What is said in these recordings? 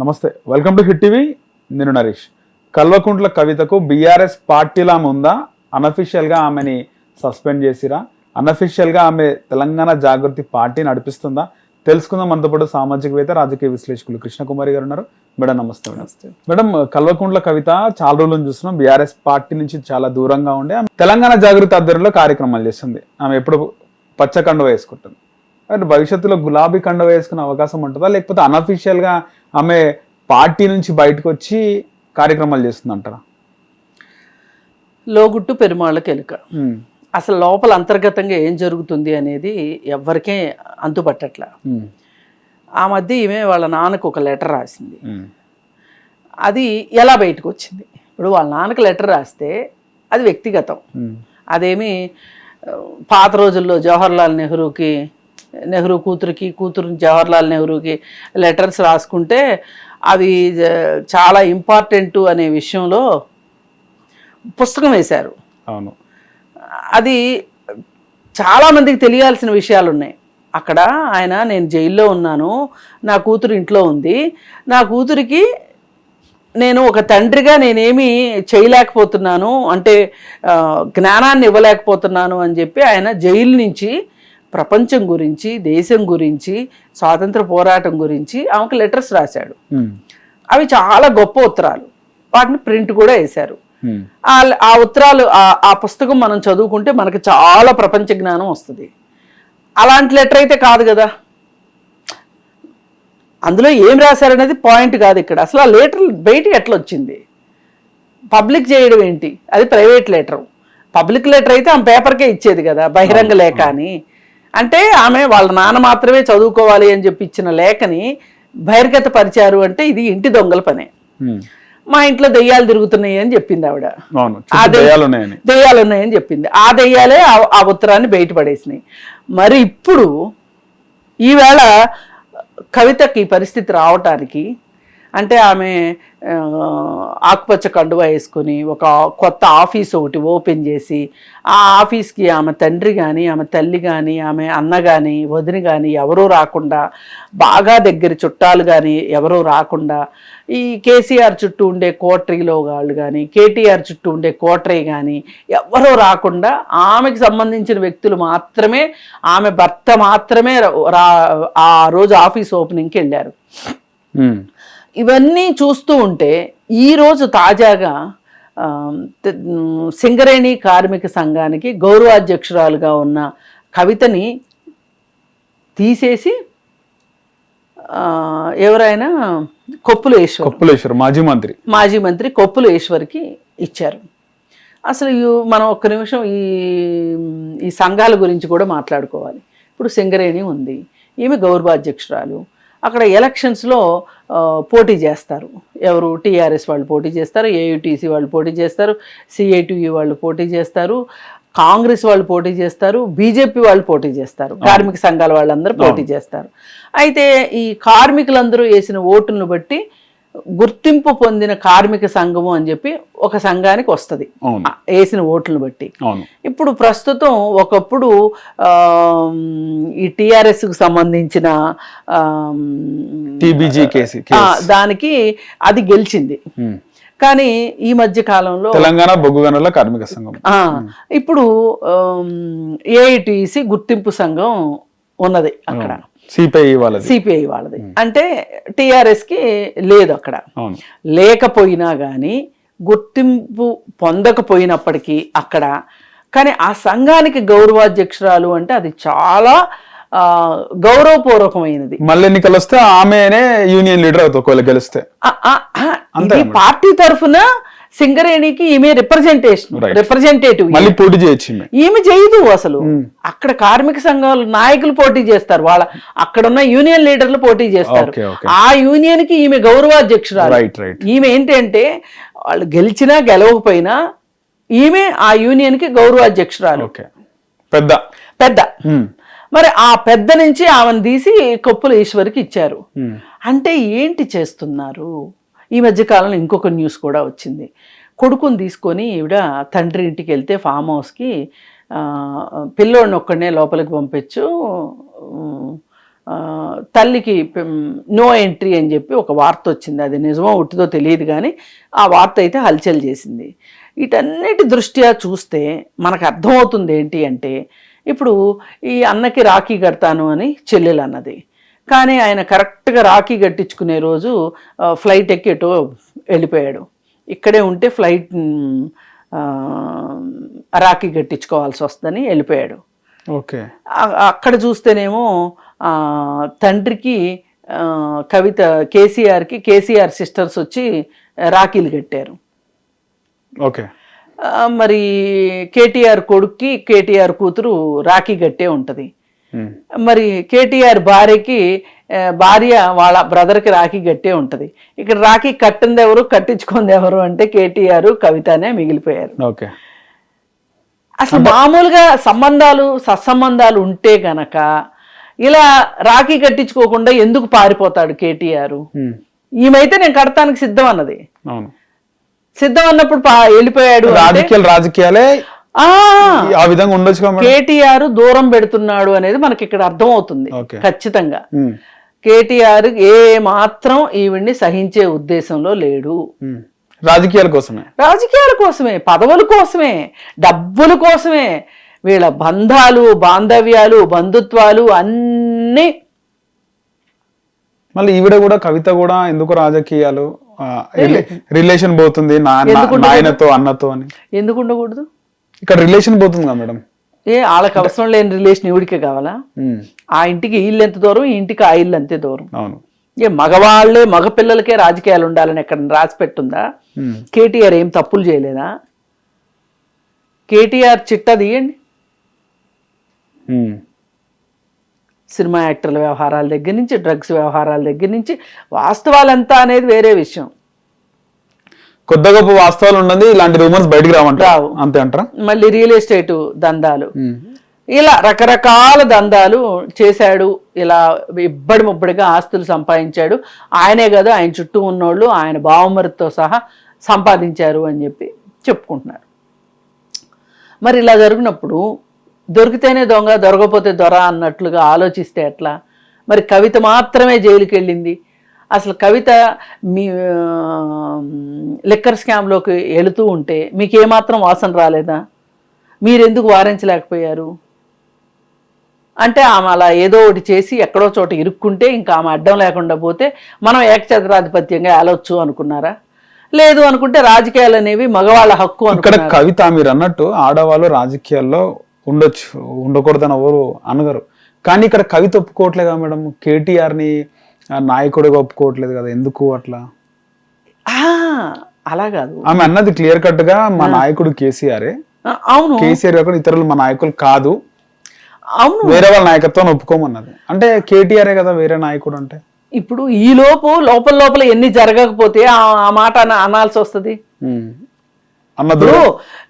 నమస్తే. Welcome to hit TV నేను నరేష్. కల్వకుంట్ల కవితకు బీఆర్ఎస్ పార్టీలా ఉందా అన్అఫీషియల్గా ఆమెని సస్పెండ్ చేసిరా? అన్అఫీషియల్గా ఆమె తెలంగాణ జాగృతి పార్టీ నడిపిస్తుందా? తెలుసుకుందాం. మనతో పాటు సామాజికవేత్త రాజకీయ విశ్లేషకులు కృష్ణకుమారి గారు ఉన్నారు. మేడం నమస్తే మేడం. మేడం కల్వకుంట్ల కవిత చాలా రోజుల చూస్తున్నాం. బీఆర్ఎస్ పార్టీ నుంచి చాలా దూరంగా ఉండే. తెలంగాణ జాగృతి ఆధ్వర్యంలో కార్యక్రమాలు చేస్తుంది. ఆమె ఎప్పుడు పచ్చ కండువ వేసుకుంటుంది. అంటే భవిష్యత్తులో గులాబీ కండువ వేసుకునే అవకాశం ఉంటుందా? లేకపోతే అనఫీషియల్గా ఆమె పార్టీ నుంచి బయటకు వచ్చి కార్యక్రమాలు చేస్తుంది అంటారా లోగుట్టు పెరుమాళ్ళ కెలుక అసలు లోపల అంతర్గతంగా ఏం జరుగుతుంది అనేది ఎవ్వరికే అంతుపట్టట్ల. ఆ మధ్య ఈమె వాళ్ళ నాన్నకు ఒక లెటర్ రాసింది. అది ఎలా బయటకు వచ్చింది? ఇప్పుడు వాళ్ళ నాన్నకు లెటర్ రాస్తే అది వ్యక్తిగతం. అదేమి పాత రోజుల్లో జవహర్లాల్ నెహ్రూకి నెహ్రూ కూతురికి కూతురు జవహర్లాల్ నెహ్రూకి లెటర్స్ రాసుకుంటే అవి చాలా ఇంపార్టెంట్ అనే విషయంలో పుస్తకం వేశారు. అవును. అది చాలా మందికి తెలియాల్సిన విషయాలు ఉన్నాయి అక్కడ ఆయన నేను జైల్లో ఉన్నాను నా కూతురు ఇంట్లో ఉంది నా కూతురికి నేను ఒక తండ్రిగా నేనేమి చేయలేకపోతున్నాను అంటే జ్ఞానాన్ని ఇవ్వలేకపోతున్నాను అని చెప్పి ఆయన జైలు నుంచి ప్రపంచం గురించి దేశం గురించి స్వాతంత్ర పోరాటం గురించి ఆమెకు లెటర్స్ రాశాడు. అవి చాలా గొప్ప ఉత్తరాలు. వాటిని ప్రింట్ కూడా వేశారు. ఆ ఉత్తరాలు ఆ- పుస్తకం మనం చదువుకుంటే మనకు చాలా ప్రపంచ జ్ఞానం వస్తుంది. అలాంటి లెటర్ అయితే కాదు కదా. అందులో ఏం రాశారనేది పాయింట్ కాదు ఇక్కడ. అసలు ఆ లెటర్ బయటికి ఎట్లా వచ్చింది? పబ్లిక్ చేయడం ఏంటి? అది ప్రైవేట్ లెటర్. పబ్లిక్ లెటర్ అయితే ఆమె పేపర్కే ఇచ్చేది కదా బహిరంగ లేఖ అని. అంటే ఆమె వాళ్ళ నాన్న మాత్రమే చదువుకోవాలి అని చెప్పి ఇచ్చిన లేఖని బహిర్గత పరిచారు అంటే ఇది ఇంటి దొంగల పనే. మా ఇంట్లో దెయ్యాలు తిరుగుతున్నాయి అని చెప్పింది ఆవిడ. అవును ఆ దయ్యాలు ఉన్నాయని చెప్పింది. ఆ దెయ్యాలే ఆ- ఉత్తరాన్ని బయటపడేసినాయి మరి ఇప్పుడు ఈవేళ కవితకి ఈ పరిస్థితి రావటానికి అంటే ఆమె ఆకుపచ్చ కండువా వేసుకొని ఒక కొత్త ఆఫీస్ ఒకటి ఓపెన్ చేసి ఆ ఆఫీస్కి ఆమె తండ్రి కానీ ఆమె తల్లి కానీ ఆమె అన్న కానీ వదిన కానీ ఎవరూ రాకుండా బాగా దగ్గర చుట్టాలు కానీ ఎవరూ రాకుండా ఈ కేసీఆర్ చుట్టూ ఉండే కోటరీలో వాళ్ళు కానీ కేటీఆర్ చుట్టూ ఉండే కోటరీ కానీ ఎవరూ రాకుండా ఆమెకి సంబంధించిన వ్యక్తులు మాత్రమే ఆమె భర్త మాత్రమే రా ఆ రోజు ఆఫీస్ ఓపెనింగ్కి వెళ్ళారు. ఇవన్నీ చూస్తూ ఉంటే ఈరోజు తాజాగా సింగరేణి కార్మిక సంఘానికి గౌరవాధ్యక్షురాలుగా ఉన్న కవితని తీసేసి ఎవరైనా కొప్పులు ఈశ్వర్ కొప్పులేశ్వర్ మాజీ మంత్రి. మాజీ మంత్రి కొప్పులు ఈశ్వర్కి ఇచ్చారు. అసలు మనం ఒక్క నిమిషం ఈ ఈ సంఘాల గురించి కూడా మాట్లాడుకోవాలి. ఇప్పుడు సింగరేణి ఉంది ఈమె గౌరవాధ్యక్షురాలు. అక్కడ ఎలక్షన్స్లో పోటీ చేస్తారు. ఎవరు టీఆర్ఎస్ వాళ్ళు పోటీ చేస్తారు ఏయుటీసీ వాళ్ళు పోటీ చేస్తారు సిఐటియు వాళ్ళు పోటీ చేస్తారు కాంగ్రెస్ వాళ్ళు పోటీ చేస్తారు బీజేపీ వాళ్ళు పోటీ చేస్తారు. కార్మిక సంఘాల వాళ్ళందరూ పోటీ చేస్తారు. అయితే ఈ కార్మికులందరూ వేసిన ఓటులను బట్టి గుర్తింపు పొందిన కార్మిక సంఘము అని చెప్పి ఒక సంఘానికి వస్తుంది. వేసిన ఓట్లను బట్టి. ఇప్పుడు ప్రస్తుతం ఒకప్పుడు ఈ టిఆర్ఎస్కు సంబంధించిన దానికి అది గెలిచింది. కానీ ఈ మధ్య కాలంలో తెలంగాణ బొగ్గు గనుల కార్మిక సంఘం. ఇప్పుడు ఏఐటిసి గుర్తింపు సంఘం ఉన్నది అక్కడ. సిపిఐ వాళ్ళది. సిపిఐ వాళ్ళది. అంటే టిఆర్ఎస్కి లేదు అక్కడ. లేకపోయినా కానీ గుర్తింపు పొందకపోయినప్పటికీ అక్కడ. కానీ ఆ సంఘానికి గౌరవాధ్యక్షురాలు అంటే అది చాలా గౌరవపూర్వకమైనది. మళ్ళీ ఎన్నికలు వస్తే ఆమెనే యూనియన్ లీడర్ అవుతుంది ఒకవేళ గెలిస్తే. పార్టీ తరఫున సింగరేణికి ఈమె రిప్రజెంటేషన్. రిప్రజెంటేటివ్ మళ్ళీ పోటీ చేయొచ్చు ఈమె. చేయదు అసలు. అక్కడ కార్మిక సంఘాలు నాయకులు పోటీ చేస్తారు. వాళ్ళ అక్కడ ఉన్న యూనియన్ లీడర్లు పోటీ చేస్తారు. ఆ యూనియన్కి ఈమె గౌరవాధ్యక్షురాలు. ఈమె ఏంటంటే వాళ్ళు గెలిచినా గెలవకపోయినా ఈమె ఆ యూనియన్కి గౌరవాధ్యక్షురాలు. పెద్ద. పెద్ద. ఉమ్. మరి ఆ పెద్ద నుంచి ఆమెను తీసి కొప్పుల ఈశ్వరికి ఇచ్చారు. ఉమ్. అంటే ఏంటి చేస్తున్నారు? ఈ మధ్య కాలంలో ఇంకొక న్యూస్ కూడా వచ్చింది. కొడుకుని తీసుకొని ఈవిడ తండ్రి ఇంటికి వెళ్తే ఫామ్ హౌస్కి పిల్లోడిని ఒక్కడనే లోపలికి పంపించు తల్లికి నో ఎంట్రీ అని చెప్పి ఒక వార్త వచ్చింది. అది నిజమో ఉట్టిదో తెలియదు కానీ ఆ వార్త అయితే హల్చల్ చేసింది. వీటన్నిటి దృష్ట్యా చూస్తే మనకు అర్థమవుతుంది ఏంటి అంటే ఇప్పుడు ఈ అన్నకి రాఖీ కడతాను అని చెల్లెలు అన్నది. కానీ ఆయన కరెక్ట్గా రాఖీ కట్టించుకునే రోజు ఫ్లైట్ ఎక్కి ఎటో వెళ్ళిపోయాడు. ఇక్కడే ఉంటే ఫ్లైట్ రాఖీ కట్టించుకోవాల్సి వస్తుందని వెళ్ళిపోయాడు. ఓకే. అక్కడ చూస్తేనేమో ఆ, తండ్రికి కవిత కేసీఆర్కి కేసీఆర్ సిస్టర్స్ వచ్చి రాఖీలు కట్టారు. ఓకే. మరి కేటీఆర్ కొడుక్కి కేటీఆర్ కూతురు రాఖీ కట్టే ఉంటుంది. మరి కేటీఆర్ భార్యకి భార్య వాళ్ళ బ్రదర్కి రాఖీ కట్టే ఉంటుంది. ఇక్కడ రాఖీ కట్టింది ఎవరు కట్టించుకుంది ఎవరు అంటే కేటీఆర్ కవితనే మిగిలిపోయారు. ఓకే. అసలు మామూలుగా సంబంధాలు సత్సంబంధాలు ఉంటే గనక ఇలా రాఖీ కట్టించుకోకుండా ఎందుకు పారిపోతాడు కేటీఆర్? ఉమ్. ఈమెయితే నేను కడతానికి సిద్ధం అన్నది. సిద్ధం అన్నప్పుడు వెళ్ళిపోయాడు రాజకీయాలు రాజకీయాలే ఆ! విధంగా ఉండొచ్చు కేటీఆర్ దూరం పెడుతున్నాడు అనేది మనకి ఇక్కడ అర్థం అవుతుంది. ఖచ్చితంగా. కేటీఆర్ ఏ మాత్రం ఈవిడ్ని సహించే ఉద్దేశంలో లేడు. రాజకీయాల కోసమే? రాజకీయాల కోసమే పదవుల కోసమే డబ్బుల కోసమే వీళ్ళ బంధాలు బాంధవ్యాలు బంధుత్వాలు అన్నీ మళ్ళీ ఈవిడ కూడా కవిత కూడా ఎందుకు రాజకీయాలు? రిలేషన్ పోతుంది? నాయనతో అన్నతో అని. ఎందుకు ఉండకూడదు? ఇక్కడ రిలేషన్ పోతుంది కదా మేడం. ఏ వాళ్ళకి అవసరం లేని రిలేషన్ ఈవిడికే కావాలా. ఆ ఇంటికి ఇల్లు ఎంత దూరం ఈ ఇంటికి ఆ ఇల్లు అంతే దూరం. అవును. ఏ మగవాళ్ళే మగ పిల్లలకే రాజకీయాలు ఉండాలని ఎక్కడ రాసి పెట్టుందా. కేటీఆర్ ఏం తప్పులు చేయలేదా? కేటీఆర్ చిట్టా తీయండి. సినిమా యాక్టర్ల వ్యవహారాల దగ్గర నుంచి డ్రగ్స్ వ్యవహారాల దగ్గర నుంచి వాస్తవాలంతా అనేది వేరే విషయం. కొద్ది గొప్ప వాస్తవాలు ఉండదు ఇలాంటి రూమర్స్ బయటికి రావంటారు. రావు. అంతే అంటారా? మళ్ళీ రియల్ ఎస్టేట్ దందాలు. ఇలా రకరకాల దందాలు చేశాడు. ఇలా ఇబ్బడి ముబ్బడిగా ఆస్తులు సంపాదించాడు. ఆయనే కదా ఆయన చుట్టూ ఉన్నోళ్ళు ఆయన బావమరితో సహా సంపాదించారు అని చెప్పి చెప్పుకుంటున్నారు. మరి ఇలా జరిగినప్పుడు దొరికితేనే దొంగ దొరకపోతే దొర అన్నట్లుగా ఆలోచిస్తే ఎట్లా? మరి కవిత మాత్రమే జైలుకి వెళ్ళింది అసలు కవిత మీ లిక్కర్ స్కామ్లోకి వెళుతూ ఉంటే మీకు ఏమాత్రం వాసన రాలేదా? మీరెందుకు వారించలేకపోయారు? అంటే ఆమె అలా ఏదో ఒకటి చేసి ఎక్కడో చోట ఇరుక్కుంటే ఇంకా ఆమె అడ్డం లేకుండా పోతే మనం ఏకఛత్రాధిపత్యంగా వెళ్ళొచ్చు అనుకున్నారా? లేదు అనుకుంటే రాజకీయాలు అనేవి మగవాళ్ళ హక్కు ఇక్కడ కవిత మీరు అన్నట్టు ఆడవాళ్ళు రాజకీయాల్లో ఉండొచ్చు ఉండకూడదని ఎవరు అనగరు. కానీ ఇక్కడ కవిత ఒప్పుకోవట్లేదు మేడం? కేటీఆర్ ని ఆ, నాయకుడిగా ఒప్పుకోవట్లేదు కదా ఎందుకు అట్లా? ఆ, అలా కాదు. ఆమె అన్నది క్లియర్ కట్గా మా నాయకుడు కేసీఆర్. అవును. కేసీఆర్ కాకుండా ఇతరులు మా నాయకులు కాదు. అవును. వేరే వాళ్ళ నాయకత్వాన్ని ఒప్పుకోమన్నది. అంటే కేటీఆర్ కదా వేరే నాయకుడు అంటే. ఇప్పుడు ఈ లోపు లోపల లోపల ఎన్ని జరగకపోతే ఆ మాట అన- అనాల్సి వస్తుంది? ఇప్పుడు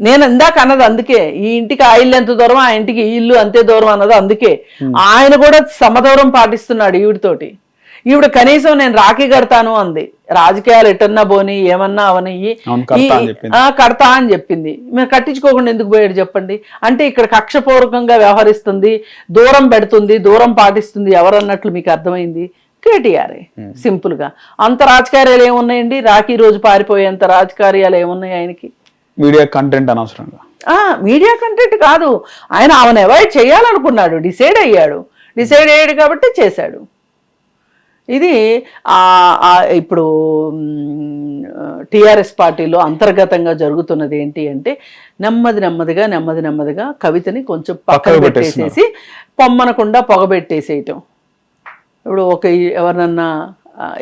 నేను ఇందాక అన్నది అందుకే ఈ ఇంటికి ఆ ఇల్లు ఎంత దూరం ఆ ఇంటికి ఈ ఇల్లు అంతే దూరం అన్నది అందుకే. ఆయన కూడా సమదూరం పాటిస్తున్నాడు ఈవిడితోటి. ఈవిడ కనీసం నేను రాఖీ కడతాను అంది. రాజకీయాలు ఎటన్నా పోని ఏమన్నా అవనయ్యి అవును, కడతా అని చెప్పింది. ఆ, కడతా అని చెప్పింది. మీరు కట్టించుకోకుండా ఎందుకు పోయాడు చెప్పండి? అంటే ఇక్కడ కక్షపూర్వకంగా వ్యవహరిస్తుంది దూరం పెడుతుంది దూరం పాటిస్తుంది ఎవరన్నట్లు మీకు అర్థమైంది? కేటీఆర్. సింపుల్గా అంత రాజకార్యాలు ఏమున్నాయండి? రాఖీ రోజు పారిపోయేంత రాజకార్యాలు ఏమున్నాయి ఆయనకి? మీడియా కంటెంట్ అనవసరంగా. ఆ మీడియా కంటెంట్ కాదు. ఆయన ఆమెను అవాయిడ్ చేయాలనుకున్నాడు. డిసైడ్ అయ్యాడు. డిసైడ్ అయ్యాడు కాబట్టి చేశాడు. ఇది ఇప్పుడు టిఆర్ఎస్ పార్టీలో అంతర్గతంగా జరుగుతున్నది ఏంటి అంటే నెమ్మది నెమ్మదిగా నెమ్మది నెమ్మదిగా కవితని కొంచెం పక్కన పెట్టేసేసి పొమ్మనకుండా పొగబెట్టేసేయటం ఇప్పుడు ఒక ఎవరినన్నా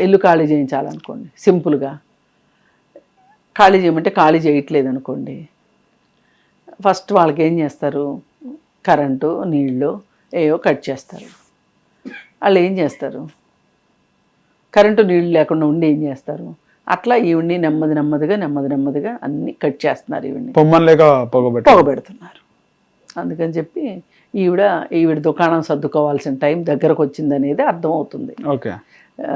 ఇల్లు ఖాళీ చేయించాలనుకోండి సింపుల్గా. ఖాళీ చేయమంటే ఖాళీ చేయట్లేదు అనుకోండి ఫస్ట్ వాళ్ళకి ఏం చేస్తారు? కరెంటు నీళ్ళు ఏవో కట్ చేస్తారు. వాళ్ళు ఏం చేస్తారు? కరెంటు నీళ్ళు లేకుండా ఉండి ఏం చేస్తారు? అట్లా ఈవిడ్ని నెమ్మది నెమ్మదిగా నెమ్మది నెమ్మదిగా అన్ని కట్ చేస్తున్నారు ఈవిడ్ని. పొగబెడుతున్నారు. అందుకని చెప్పి ఈవిడ ఈవిడ దుకాణం సర్దుకోవాల్సిన టైం దగ్గరకు వచ్చిందనేది అర్థమవుతుంది. ఓకే. ఆ,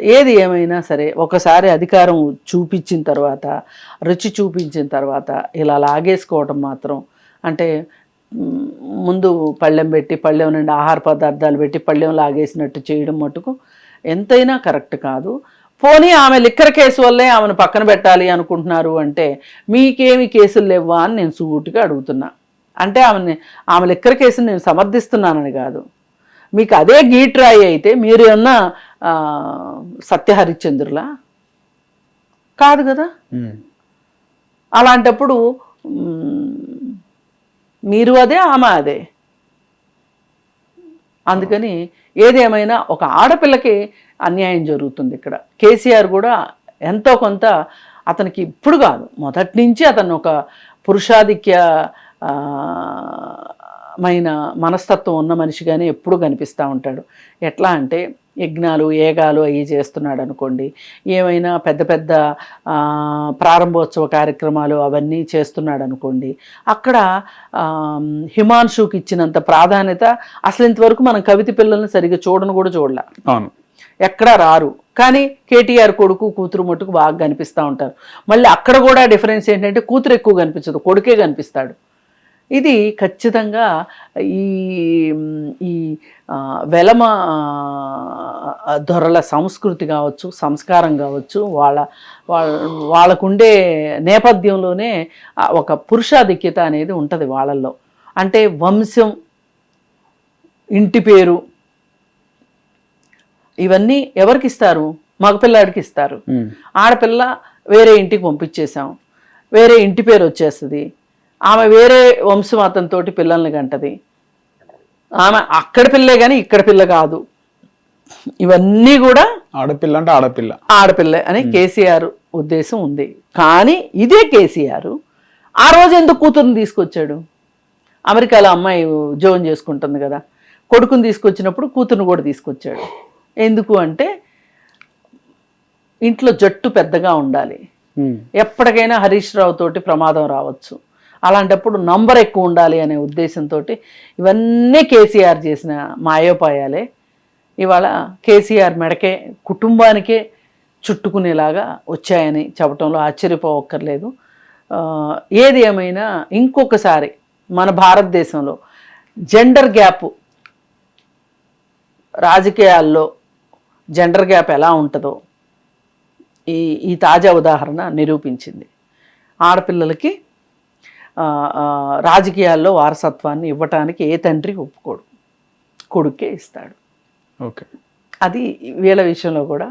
ఏది ఏమైనా సరే ఒకసారి అధికారం చూపించిన తర్వాత రుచి చూపించిన తర్వాత ఇలా లాగేసుకోవటం మాత్రం అంటే ముందు పళ్ళెం పెట్టి పళ్ళెం నుండి ఆహార పదార్థాలు పెట్టి పళ్ళెం లాగేసినట్టు చేయడం మటుకు ఎంతైనా కరెక్ట్ కాదు. పోనీ ఆమె లిక్కర్ కేసు వల్లే ఆమెను పక్కన పెట్టాలి అనుకుంటున్నారు అంటే మీకేమి కేసులు లేవా అని నేను సూటిగా అడుగుతున్నా. అంటే ఆమెని ఆమె లిక్కర్ కేసుని నేను సమర్థిస్తున్నానని కాదు. మీకు అదే గీట్రాయి అయితే మీరు ఏమన్నా సత్యహరిశ్చంద్రులా కాదు కదా. అలాంటప్పుడు మీరు అదే ఆమె అదే. అందుకని ఏదేమైనా ఒక ఆడపిల్లకి అన్యాయం జరుగుతుంది ఇక్కడ. కేసీఆర్ కూడా ఎంతో కొంత అతనికి ఇప్పుడు కాదు మొదటి నుంచి అతను ఒక పురుషాధిక్య మైన మనస్తత్వం ఉన్న మనిషిగానే ఎప్పుడు కనిపిస్తూ ఉంటాడు. ఎట్లా అంటే యజ్ఞాలు ఏగాలు అవి చేస్తున్నాడు అనుకోండి ఏమైనా పెద్ద పెద్ద ప్రారంభోత్సవ కార్యక్రమాలు అవన్నీ చేస్తున్నాడు అనుకోండి అక్కడ హిమాంశుకి ఇచ్చినంత ప్రాధాన్యత అసలు ఇంతవరకు మనం కవిత పిల్లల్ని సరిగ్గా చూడను కూడా చూడలే. అవును. ఎక్కడా రారు. కానీ కేటీఆర్ కొడుకు కూతురు మట్టుకు బాగా కనిపిస్తూ ఉంటారు. మళ్ళీ అక్కడ కూడా డిఫరెన్స్ ఏంటంటే కూతురు ఎక్కువ కనిపించదు కొడుకే కనిపిస్తాడు. ఇది ఖచ్చితంగా ఈ ఈ వెలమ దొరల సంస్కృతి కావచ్చు సంస్కారం కావచ్చు వాళ్ళ వాళ్ళ వాళ్ళకుండే నేపథ్యంలోనే ఒక పురుషాధిక్యత అనేది ఉంటుంది వాళ్ళల్లో. అంటే వంశం ఇంటి పేరు ఇవన్నీ ఎవరికి ఇస్తారు మగపిల్లాడికి ఇస్తారు. ఆడపిల్ల వేరే ఇంటికి పంపించేశాం. వేరే ఇంటి పేరు వచ్చేస్తుంది. ఆమె వేరే వంశం అతనితోటి పిల్లల్ని కంటది. ఆమె అక్కడ పిల్లే కానీ ఇక్కడ పిల్ల కాదు. ఇవన్నీ కూడా ఆడపిల్ల అంటే ఆడపిల్ల. ఆడపిల్ల అని కేసీఆర్ ఉద్దేశం ఉంది. కానీ ఇదే కేసీఆర్. ఆ రోజు ఎందుకు కూతురుని తీసుకొచ్చాడు? అమెరికాలో అమ్మాయి ఉద్యోగం చేసుకుంటుంది కదా. కొడుకుని తీసుకొచ్చినప్పుడు కూతురుని కూడా తీసుకొచ్చాడు. ఎందుకు అంటే ఇంట్లో జట్టు పెద్దగా ఉండాలి. ఎప్పటికైనా హరీష్ రావు తోటి ప్రమాదం రావచ్చు. అలాంటప్పుడు నంబర్ ఎక్కువ ఉండాలి అనే ఉద్దేశంతో ఇవన్నీ కేసీఆర్ చేసిన మాయోపాయాలే. ఇవాళ కేసీఆర్ మెడకే కుటుంబానికే చుట్టుకునేలాగా వచ్చాయని చెప్పడంలో ఆశ్చర్యపోవక్కర్లేదు. ఏది ఏమైనా ఇంకొకసారి మన భారతదేశంలో జెండర్ గ్యాప్ రాజకీయాల్లో జెండర్ గ్యాప్ ఎలా ఉంటుందో ఈ ఈ తాజా ఉదాహరణ నిరూపించింది. ఆడపిల్లలకి రాజకీయాల్లో వారసత్వాన్ని ఇవ్వటానికి ఏ తండ్రి ఒప్పుకోడు. కొడుకే ఇస్తాడు. ఓకే. అది వీళ్ళ విషయంలో కూడా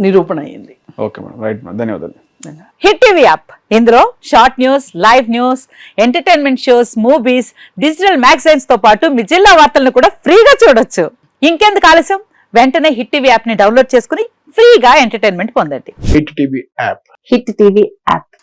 నిరూపణ అయింది. Okay madam. Right madam. ధన్యవాదాలు. Hit TV app. ఇందులో short news live news entertainment shows movies digital మ్యాగజైన్స్తో పాటు మీ జిల్లా వార్తలను కూడా ఫ్రీగా చూడొచ్చు. ఇంకెందుకు ఆలస్యం? వెంటనే హిట్ టీవీ యాప్ని డౌన్లోడ్ చేసుకుని ఫ్రీగా ఎంటర్టైన్మెంట్ పొందండి. Hit TV app. Hit TV app.